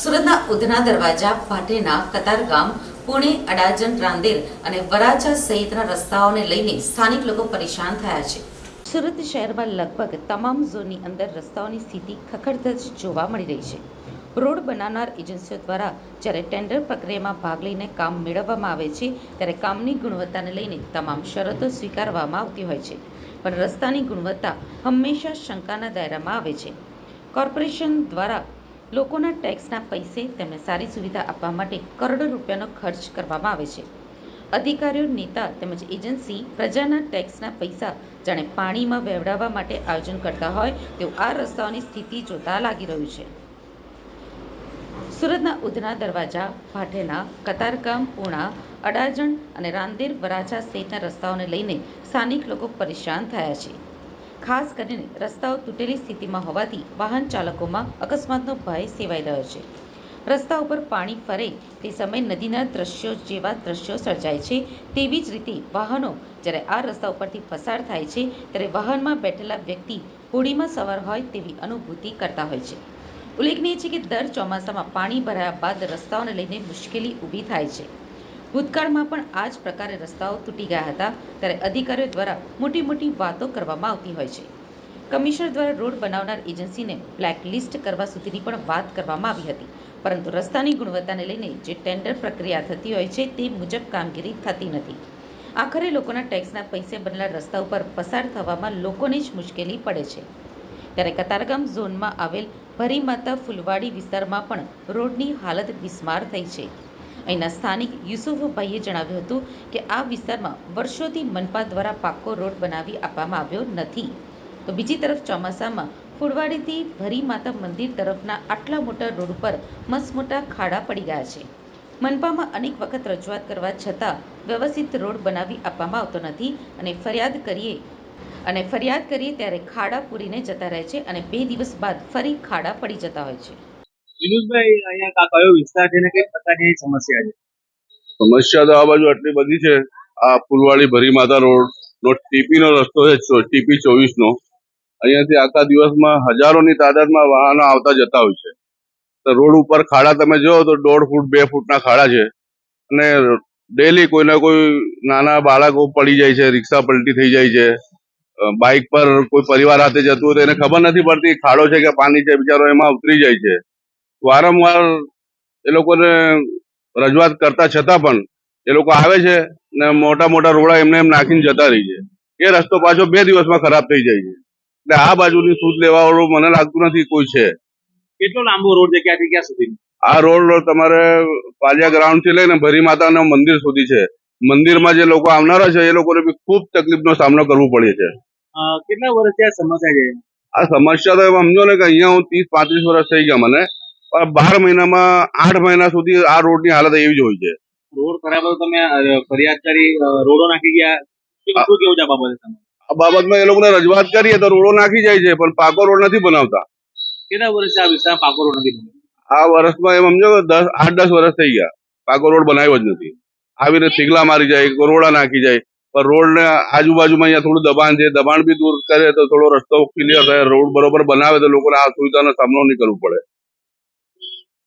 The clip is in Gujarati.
સુરતના ઉધના દરવાજા ભાટેના કતારગામ પુણે, અડાજણ, રાંદેર અને વરાછા સહિતના રસ્તાઓને લઈને સ્થાનિક લોકો પરેશાન થયા છે. સુરત શહેરમાં લગભગ તમામ ઝોનની અંદર રસ્તાઓની સ્થિતિ ખખડધજ જોવા મળી રહી છે. રોડ બનાવનાર એજન્સીઓ દ્વારા જ્યારે ટેન્ડર પ્રક્રિયામાં ભાગ લઈને કામ મેળવવામાં આવે છે, ત્યારે કામની ગુણવત્તાને લઈને તમામ શરતો સ્વીકારવામાં આવતી હોય છે. પણ રસ્તાની ગુણવત્તા હંમેશા શંકાના દાયરામાં આવે છે. કોર્પોરેશન દ્વારા લોકોના ટેક્સના પૈસે તેમને સારી સુવિધા આપવા માટે કરોડો રૂપિયાનો ખર્ચ કરવામાં આવે છે. અધિકારીઓ, નેતા તેમજ એજન્સી પ્રજાના ટેક્સના પૈસા જાણે પાણીમાં વહેવડાવવા માટે આયોજન કરતા હોય તેવું આ રસ્તાઓની સ્થિતિ જોતા લાગી રહ્યું છે. સુરતના ઉધના દરવાજા ભાટેના કતારગામ, પૂણા, અડાજણ અને રાંદેર વરાછા સહિતના રસ્તાઓને લઈને સ્થાનિક લોકો પરેશાન થયા છે. ખાસ કરીને રસ્તાઓ તૂટેલી સ્થિતિમાં હોવાથી વાહન ચાલકોમાં અકસ્માતનો ભય સેવાઈ રહ્યો છે. રસ્તા ઉપર પાણી ફરે તે સમયે નદીના દ્રશ્યો જેવા દ્રશ્યો સર્જાય છે તેવી જ રીતે વાહનો જ્યારે આ રસ્તા ઉપરથી પસાર થાય છે ત્યારે વાહનમાં બેઠેલા વ્યક્તિ હોડીમાં સવાર હોય તેવી અનુભૂતિ કરતા હોય છે. ઉલ્લેખનીય છે કે દર ચોમાસામાં પાણી ભરાયા બાદ રસ્તાઓને લઈને મુશ્કેલી ઊભી થાય છે. ભૂતકાળમાં પણ આ જ પ્રકારે રસ્તાઓ તૂટી ગયા હતા ત્યારે અધિકારીઓ દ્વારા મોટી મોટી વાતો કરવામાં આવતી હોય છે. કમિશનર દ્વારા રોડ બનાવનાર એજન્સીને બ્લેકલિસ્ટ કરવા સુધીની પણ વાત કરવામાં આવી હતી, પરંતુ રસ્તાની ગુણવત્તાને લઈને જે ટેન્ડર પ્રક્રિયા થતી હોય છે તે મુજબ કામગીરી થતી નથી. આખરે લોકોના ટેક્સના પૈસે બનેલા રસ્તા ઉપર પસાર થવામાં લોકોને જ મુશ્કેલી પડે છે. ત્યારે કતારગામ ઝોનમાં આવેલ ભરીમાતા ફુલવાડી વિસ્તારમાં પણ રોડની હાલત બિસ્માર થઈ છે. અહીંના સ્થાનિક યુસુફભાઈએ જણાવ્યું હતું કે આ વિસ્તારમાં વર્ષોથી મનપા દ્વારા પાક્કો રોડ બનાવી આપવામાં આવ્યો નથી. તો બીજી તરફ ચોમાસામાં ફુલવાડીથી ભરીમાતા મંદિર તરફના આટલા મોટા રોડ પર મસમોટા ખાડા પડી ગયા છે. મનપામાં અનેક વખત રજૂઆત કરવા છતાં વ્યવસ્થિત રોડ બનાવી આપવામાં આવતો નથી અને ફરિયાદ કરીએ અને ફરિયાદ કરીએ ત્યારે ખાડા પૂરીને જતા રહે છે અને બે દિવસ બાદ ફરી ખાડા પડી જતા હોય છે. વિનુષભાઈ અહીંયા કયો વિસ્તાર છે કઈ પ્રકારની સમસ્યા છે? સમસ્યા તો આ બાજુ આટલી બધી છે. આ ફૂલવાડી ભરી માતા રોડ નો ટીપી નો રસ્તો છે ટીપી ચોવીસ નો અહીંયાથી આખા દિવસમાં હજારોની તાદાદમાં વાહનો આવતા જતા હોય છે. તો રોડ ઉપર ખાડા તમે જો તો દોઢ ફૂટ, બે ફૂટના ખાડા છે. અને ડેલી કોઈ ના કોઈ નાના બાળકો પડી જાય છે, રિક્ષા પલટી થઈ જાય છે. બાઇક પર કોઈ પરિવાર સાથે જતું હોય તો એને ખબર નથી પડતી, ખાડો છે કે પાણી છે, બિચારો એમાં ઉતરી જાય છે. વારંવાર એ લોકોને રજૂઆત કરતા છતાં પણ એ લોકો આવે છે ને મોટા મોટા રોડા એમને એમ નાખીને જતા રહી છે. એ રસ્તો પાછો બે દિવસમાં ખરાબ થઈ જાય છે. એટલે આ બાજુની સૂઝ લેવા વાળું મને લાગતું નથી કોઈ છે. કેટલો લાંબો રોડ છે? ક્યાંથી ક્યાં સુધી? આ રોડ તમારે પાલિયા ગ્રાઉન્ડથી લઈને ભરી માતાના મંદિર સુધી છે. મંદિરમાં જે લોકો આવનારા છે એ લોકોને બી ખૂબ તકલીફનો સામનો કરવો પડે છે. કેટલા વર્ષથી આ સમસ્યા છે? આ સમસ્યા તો એમ સમજો ને કે અહીંયા હું ત્રીસ પાંત્રીસ વર્ષ થઈ ગયા મને. બાર મહિનામાં આઠ મહિના સુધી આ રોડની હાલત એવી જ હોય છે. રોડ ખરાબ હતો તમે ફરિયાદ કરી રોડો નાખી ગયા. શું કેવું છે આ બાબતે તમે? આ બાબતમાં એ લોકોને રજૂઆત કરીએ તો રોડો નાખી જાય છે પણ પાકો રોડ નથી બનાવતા. કેટલા વર્ષ આ વિસ્તાર પાકો રોડ નથી બન્યો? આ વર્ષમાં એમ સમજો કે દસ આઠ દસ વર્ષ થઈ ગયા. પાકો રોડ બનાવ્યો જ નથી. આવીને થીગલા મારી જાય રોડા નાખી જાય. પણ રોડ ને આજુબાજુમાં અહીંયા થોડું દબાણ છે દબાણ બી દૂર કરે તો થોડો રસ્તો ક્લિયર થાય. રોડ બરોબર બનાવે તો લોકોને આ સુવિધાનો સામનો નહીં કરવો પડે.